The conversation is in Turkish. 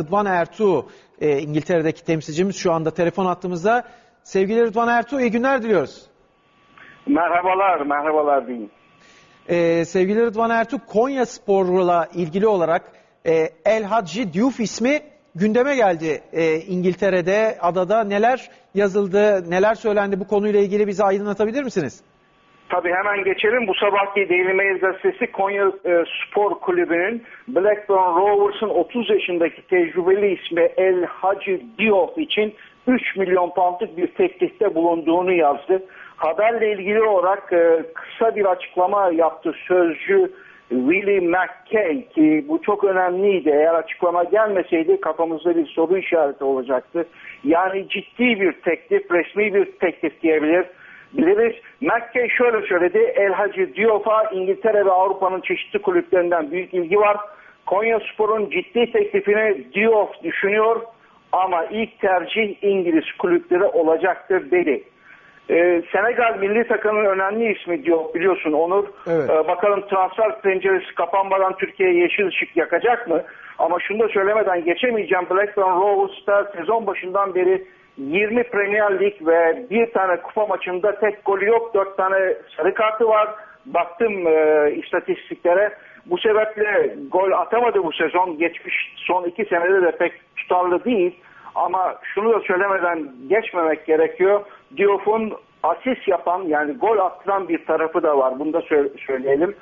Rıdvan Ertuğ, e, İngiltere'deki temsilcimiz şu anda telefon attığımızda. Sevgili Rıdvan Ertuğ, iyi günler diliyoruz. Merhabalar, merhabalar diyeyim. E, sevgili Rıdvan Ertuğ, Konya Spor'la ilgili olarak e, El Hadji Diouf ismi gündeme geldi e, İngiltere'de, adada. Neler yazıldı, neler söylendi bu konuyla ilgili bizi aydınlatabilir misiniz? Tabii hemen geçelim. Bu sabahki Daily Mail gazetesi Konya e, Spor Kulübü'nün Blackburn Rovers'ın 30 yaşındaki tecrübeli ismi El Hacı Diop için 3 milyon poundluk bir teklifte bulunduğunu yazdı. Haberle ilgili olarak e, kısa bir açıklama yaptı sözcü Willie McKay ki bu çok önemliydi. Eğer açıklama gelmeseydi kafamızda bir soru işareti olacaktı. Yani ciddi bir teklif, resmi bir teklif diyebilir biliriz. McKay şöyle söyledi. El Hacı Diop'a İngiltere ve Avrupa'nın çeşitli kulüplerinden büyük ilgi var. Konya Spor'un ciddi teklifini Diop düşünüyor ama ilk tercih İngiliz kulüpleri olacaktır dedi. Ee, Senegal milli takımının önemli ismi Diop biliyorsun Onur. Evet. Ee, bakalım transfer penceresi kapanmadan Türkiye'ye yeşil ışık yakacak mı? Ama şunu da söylemeden geçemeyeceğim. Blackburn Rovers'ta sezon başından beri 20 Premier Lig ve bir tane kupa maçında tek golü yok. 4 tane sarı kartı var. Baktım e, istatistiklere. Bu sebeple gol atamadı bu sezon. Geçmiş son iki senede de pek tutarlı değil. Ama şunu da söylemeden geçmemek gerekiyor. Diop'un asist yapan yani gol attıran bir tarafı da var. Bunu da sö- söyleyelim.